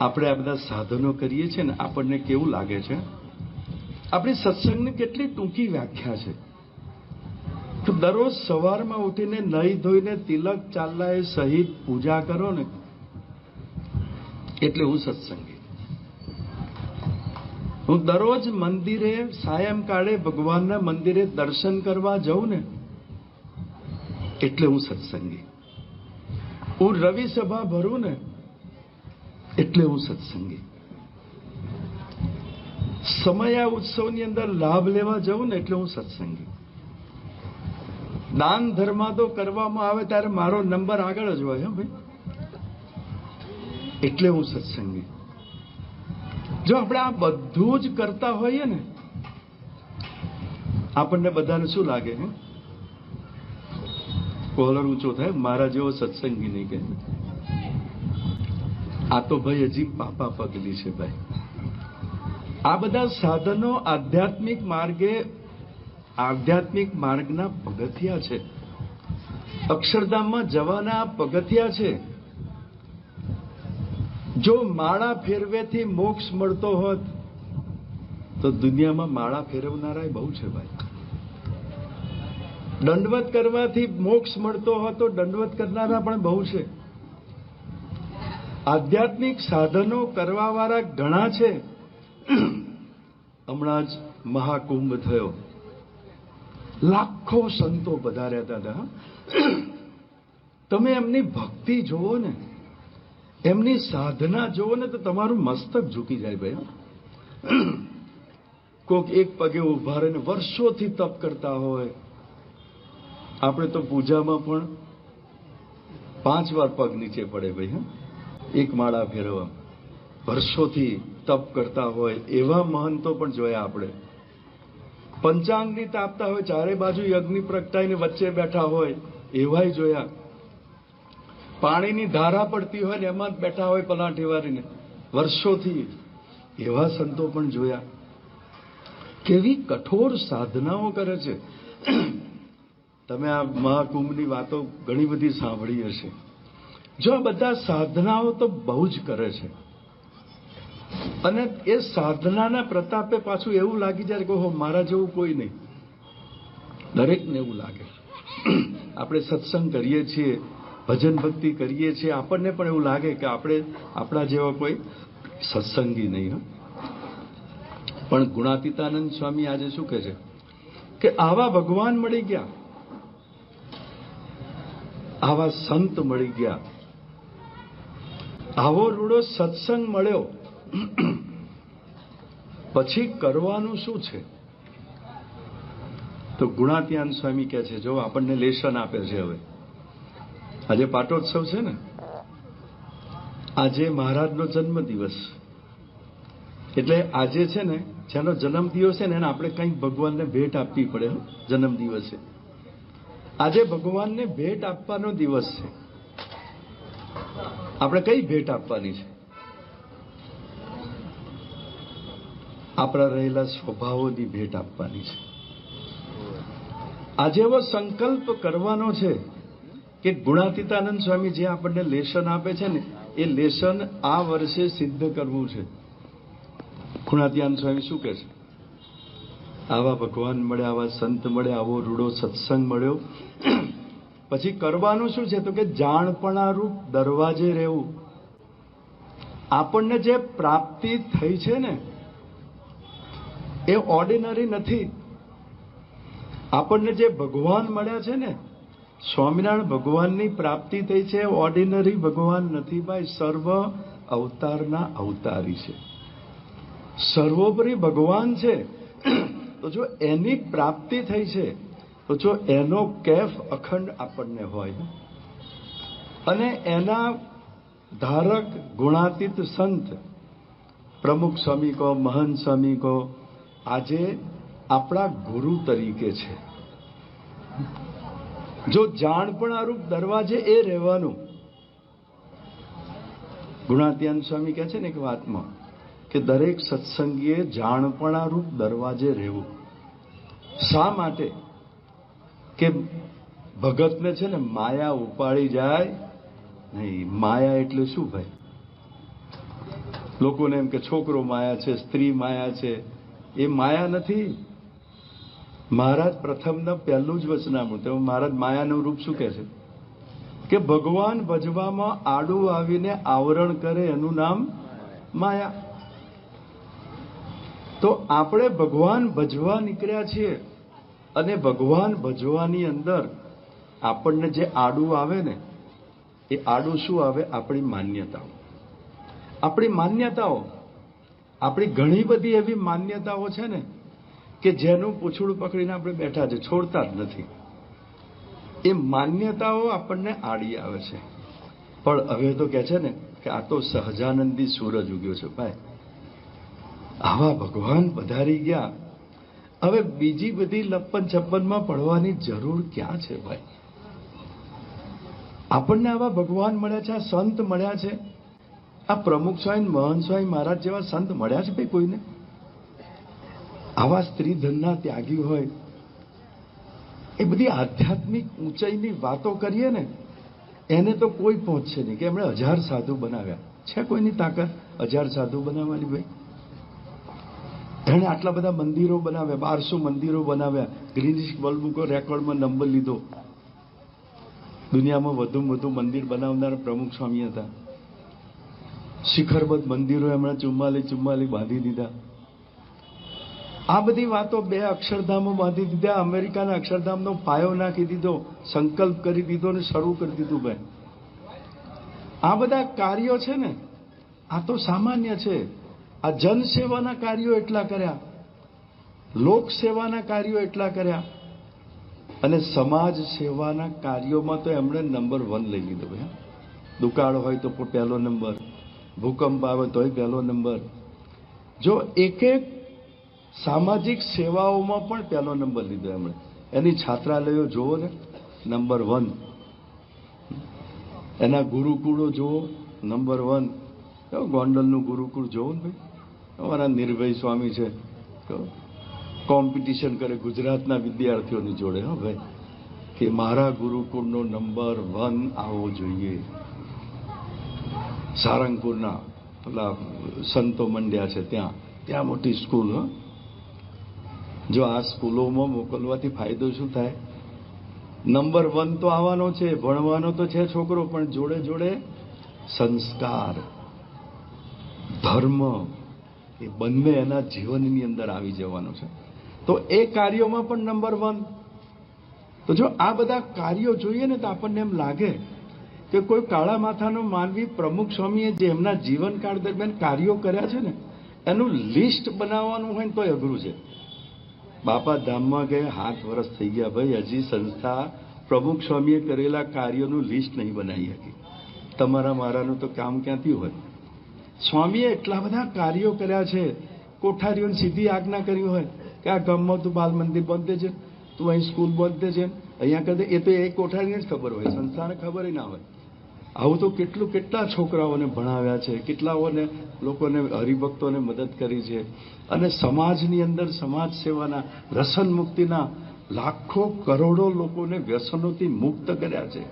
આપણે આ બધા સાધનો કરીએ છીએ ને, આપણને કેવું લાગે છે? આપણી સત્સંગની કેટલી ટૂંકી વ્યાખ્યા છે. તો દરરોજ સવારમાં ઉઠીને નહીં ધોઈને તિલક ચાલ્લાએ સહિત પૂજા કરો ને, એટલે હું સત્સંગી. હું દરરોજ મંદિરે સાયંકાળે ભગવાનના મંદિરે દર્શન કરવા જાઉં ને, એટલે હું સત્સંગી. હું રવિ સભા ભરું ને એટલે હું સત્સંગી. સમયા ઉત્સવની અંદર લાભ લેવા જાઉં ને એટલે હું સત્સંગી. દાન ધર્મા તો કરવામાં આવે ત્યારે મારો નંબર આગળ જ હોય ભાઈ. એટલે હું સત્સંગી. જો આપણે આ બધું જ કરતા હોઈએ ને, આપણને બધાને શું લાગે, હે? કોલર ઊંચો થાય, મારા જેવો સત્સંગી નહીં કે આ તો ભાઈ હજી પાપા પગલી છે ભાઈ. આ બધા સાધનો આધ્યાત્મિક માર્ગે, આધ્યાત્મિક માર્ગના પગથિયા છે. અક્ષરધામમાં જવાના પગથિયા છે. જો માળા ફેરવેથી મોક્ષ મળતો હોત, તો દુનિયામાં માળા ફેરવનારા બહુ છે ભાઈ. દંડવત કરવાથી મોક્ષ મળતો હોત તો દંડવત કરનારા પણ બહુ છે. આધ્યાત્મિક સાધનો કરવાવાળા ઘણા છે. હમણાં જ મહાકુંભ થયો. લાખો સંતો પધાર્યા દાદા તમે એમની ભક્તિ જુઓ ને, એમની સાધના જુઓ ને તો તમારું મસ્તક ઝૂકી જાય ભાઈ કોક એક પગે ઊભા રહીને વર્ષોથી તપ કરતા હોય. આપણે તો પૂજામાં પણ પાંચ વાર પગ નીચે પડે ભાઈ, હા. એક માળા ફેરવા વર્ષોથી તપ કરતા હોય એવા મહંતો પણ જોયા આપણે. પંચાંગની તાપતા હોય, ચારે બાજુ યજ્ઞ પ્રગટાઈને વચ્ચે બેઠા હોય, એવાય જોયા. પાણીની ધારા પડતી હોય ને એમાં જ બેઠા હોય પલાઠી વારીને વર્ષોથી એવા સંતો પણ જોયા. કેવી કઠોર સાધનાઓ કરે છે. તમે આ મહાકુંભની વાતો ઘણી બધી સાંભળી હશે. જો આ બધા સાધનાઓ તો બહુ જ કરે છે. અને એ સાધનાના પ્રતાપે પાછું એવું લાગી જાય કે હો મારા જેવું કોઈ નહીં. દરેકને એવું લાગે. આપણે સત્સંગ કરીએ છીએ, ભજન ભક્તિ કરીએ છીએ, આપણને પણ એવું લાગે કે આપણે આપણા જેવા કોઈ સત્સંગી નહીં પણ ગુણાતીતાનંદ સ્વામી આજે શું કહે છે? કે આવા ભગવાન મળી ગયા. આવા સંત મળી ગયા. આવો રૂડો સત્સંગ મળ્યો. પછી કરવાનું શું છે? તો ગુણાત્યાન સ્વામી કહે છે જો આપણને લેશન આપે છે હવે. આજે પાટોત્સવ છે ને? આજે મહારાજનો જન્મ દિવસ એટલે આજે છે ને જેનો જન્મ દિવસ છે ને એને આપણે કંઈક ભગવાનને ભેટ આપવી પડે હો, જન્મ દિવસે આજે ભગવાનને ભેટ આપવાનો દિવસ છે. આપણે કઈ ભેટ આપવાની છે? આપણા રહેલા સ્વભાવોની ભેટ આપવાની છે. આજે એવો સંકલ્પ કરવાનો છે કે ગુણાતીતાનંદ સ્વામી જે આપણને લેશન આપે છે ને, એ લેશન આ વર્ષે સિદ્ધ કરવું છે. ગુણાતીતાનંદ સ્વામી શું કહે છે? આવા ભગવાન મળ્યા, આવા સંત મળ્યા, આવો રૂડો સત્સંગ મળ્યો. પછી કરવાનું શું છે? તો કે જાણપણા રૂપ દરવાજે રહેવું. આપણને જે પ્રાપ્તિ થઈ છે ને, એ ઓર્ડિનરી નથી. આપણને જે ભગવાન મળ્યા છે ને, સ્વામિનારાયણ ભગવાનની પ્રાપ્તિ થઈ છે ઓર્ડિનરી ભગવાન નથી ભાઈ. સર્વ અવતારના અવતારી છે. સર્વોપરી ભગવાન છે. તો જો એની પ્રાપ્તિ થઈ છે તો જો એનો કેફ અખંડ આપણને હોય અને એના ધારક ગુણાતીત સંત, પ્રમુખ સ્વામી કહો, મહંત સ્વામી કહો, આજે આપણા ગુરુ તરીકે છે. જો જાણપણારૂપ દરવાજે એ રહેવાનું. ગુણાત્યાન સ્વામી કહે છે ને એક વાતમાં કે દરેક સત્સંગીએ જાણપણારૂપ દરવાજે રહેવું. શા માટે? કે ભગતને છે ને માયા ઉપાડી જાય? નહીં, માયા એટલે શું ભાઈ? લોકોને એમ કે છોકરો માયા છે, સ્ત્રી માયા છે. એ માયા નથી. મહારાજ પ્રથમના પહેલું જ વચનામું તેમાં મહારાજ માયાનું રૂપ શું કહે છે? કે ભગવાન ભજવામાં આડું આવીને આવરણ કરે એનું નામ માયા. તો આપણે ભગવાન ભજવા નીકળ્યા છીએ. અને ભગવાન ભજવાની અંદર આપણને જે આડું આવે ને, એ આડું શું આવે? આપણી માન્યતાઓ. આપણી માન્યતાઓ, આપણી ઘણી બધી એવી માન્યતાઓ છે ને, કે જેનું પૂછડું પકડીને આપણે બેઠા છે, છોડતા જ નથી. એ માન્યતાઓ આપણને આડી આવે છે. પણ હવે તો કે છે ને, કે આ તો સહજાનંદી સૂરજ ઉગ્યો છે. ભાઈ, આવા ભગવાન પધારી ગયા હવે બીજી બધી લપ્પન છપ્પનમાં પડવાની જરૂર ક્યાં છે ભાઈ? આપણને આવા ભગવાન મળ્યા છે, આ સંત મળ્યા છે. આ પ્રમુખ સ્વામી મહંત સ્વામી મહારાજ જેવા સંત મળ્યા છે ભાઈ કોઈને? આવા સ્ત્રી ધનના ત્યાગી હોય, એ બધી આધ્યાત્મિક ઊંચાઈની વાતો કરીએ ને, એને તો કોઈ પહોંચશે નહીં, કે એમણે હજાર સાધુ બનાવ્યા. છે કોઈની તાકાત હજાર સાધુ બનાવવાની ભાઈ? એણે આટલા બધા મંદિરો બનાવ્યા, બારસો મંદિરો બનાવ્યા ગ્રીનિશ વર્લ્ડ બુક રેકોર્ડમાં નંબર લીધો. દુનિયામાં વધુમાં વધુ મંદિર બનાવનાર પ્રમુખ સ્વામી હતા. શિખરબદ્ધ મંદિરો એમણે ચુમ્માલી ચુમ્માલી બાંધી દીધા. આ બધી વાતો બે અક્ષરધામો બાંધી દીધા. અમેરિકાના અક્ષરધામનો પાયો નાખી દીધો, સંકલ્પ કરી દીધો અને શરૂ કરી દીધું ભાઈ. આ બધા કાર્યો છે ને, આ તો સામાન્ય છે. આ જનસેવાના કાર્યો એટલા કર્યા લોક સેવાના કાર્યો એટલા કર્યા, અને સમાજ સેવાના કાર્યોમાં તો એમણે નંબર વન લઈ લીધો ભાઈ દુકાળ હોય તો પહેલો નંબર, ભૂકંપ આવે તોય પહેલો નંબર. જો એક એક સામાજિક સેવાઓમાં પણ પહેલો નંબર લીધો એમણે. એની છાત્રાલયો જુઓ ને, નંબર વન. એના ગુરુકુળો જુઓ, નંબર વન. ગોંડલનું ગુરુકુળ જુઓ ને ભાઈ. અમારા નિર્ભય સ્વામી છે. કોમ્પિટિશન કરે ગુજરાતના વિદ્યાર્થીઓની જોડે, હા ભાઈ, કે મારા ગુરુકુળનો નંબર વન આવવો જોઈએ. સારંગપુરના પેલા સંતો મંડ્યા છે ત્યાં. ત્યાં મોટી સ્કૂલ હા. જો આ સ્કૂલોમાં મોકલવાથી ફાયદો શું થાય? નંબર વન તો આવવાનો છે, ભણવાનો તો છે છોકરો, પણ જોડે જોડે સંસ્કાર, ધર્મ એ બંને એના જીવનની અંદર આવી જવાનું છે. તો એ કાર્યોમાં પણ નંબર વન તો જો આ બધા કાર્યો જોઈએ ને તો આપણને એમ લાગે કે કોઈ કાળા માથાનો માનવી પ્રમુખ સ્વામીએ જે એમના જીવનકાળ દરમિયાન કાર્યો કર્યા છે ને, એનું લિસ્ટ બનાવવાનું હોય ને તો અઘરું છે. બાપા ધામમાં ગયા, હાથ વર્ષ થઈ ગયા, ભાઈ હજી સંસ્થા પ્રમુખ સ્વામીએ કરેલા કાર્યોનું લિસ્ટ નહીં બનાવી હતી તમારા મારાનું તો કામ ક્યાંથી હોય? સ્વામીએ એટલા બધા કાર્યો કર્યા છે, કોઠારીઓને સીધી આજ્ઞા કરી હોય કે આ ગામમાં તું બાલ મંદિર બંધ દેજે, તું અહીં સ્કૂલ બંધ છે અહીંયા કરી એ તો એ કોઠારીને જ ખબર હોય સંસ્થાને ખબર ના હોય. આવું તો કેટલું, કેટલા છોકરાઓને ભણાવ્યા છે, કેટલાઓને લોકોને હરિભક્તોને મદદ કરી છે. અને સમાજની અંદર સમાજ સેવાના રસન મુક્તિના લાખો, કરોડો લોકોને વ્યસનોથી મુક્ત કર્યા છે.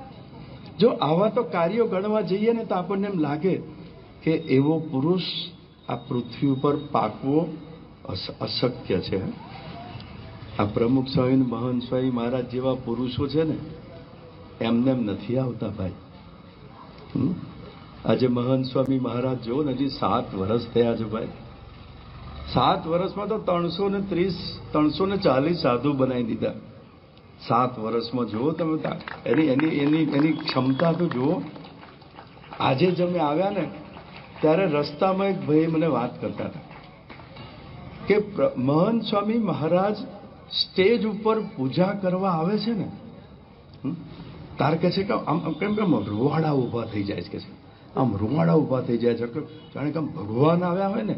જો આવા તો કાર્યો ગણવા જઈએ ને તો આપણને એમ લાગે કે એવો પુરુષ આ પૃથ્વી ઉપર પાકવો અશક્ય છે. આ પ્રમુખ સ્વામી મહંત સ્વામી મહારાજ જેવા પુરુષો છે ને, એમને એમ નથી આવતા ભાઈ. આજે મહંત સ્વામી મહારાજ જો ને, હજી સાત વર્ષ થયા છે ભાઈ. સાત વર્ષમાં તો ત્રણસો ને ત્રીસ, ત્રણસો ને ચાલીસ સાધુ બનાવી દીધા. સાત વર્ષમાં જુઓ તમે એની એની એની એની ક્ષમતા તો જુઓ. આજે જ અમે આવ્યા ને ત્યારે રસ્તામાં એક ભાઈ મને વાત કરતા હતા કે મહંત સ્વામી મહારાજ સ્ટેજ ઉપર પૂજા કરવા આવે છે ને તાર કે છે કે આમ કેમ કેમ રૂવાડા ઊભા થઈ જાય છે કે આમ રૂવાડા ઊભા થઈ જાય છે જાણે કે ભગવાન આવ્યા હોય ને,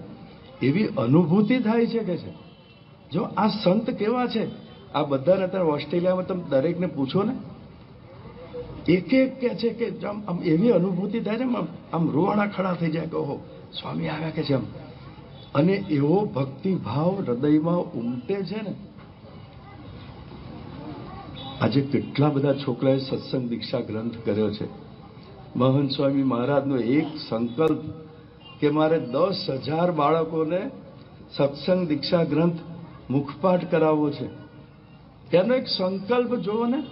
એવી અનુભૂતિ થાય છે કે છે? જો આ સંત કેવા છે? આ બધાને અત્યારે ઓસ્ટ્રેલિયામાં તમે દરેકને પૂછો ને એક એક કે છે કે આમ એવી અનુભૂતિ થાય છે આમ રોવાણા ખડા થઈ જાય કે ઓહો, સ્વામી આવ્યા કે છે આમ અને એવો ભક્તિભાવ હૃદયમાં ઉમટે છે ને. આજે કેટલા બધા છોકરાએ સત્સંગ દીક્ષા ગ્રંથ કર્યો છે. મહંત સ્વામી મહારાજનો એક સંકલ્પ કે મારે દસ હજાર બાળકોને સત્સંગ દીક્ષા ગ્રંથ મુખપાઠ કરાવવો છે. એનો એક સંકલ્પ જુઓ ને.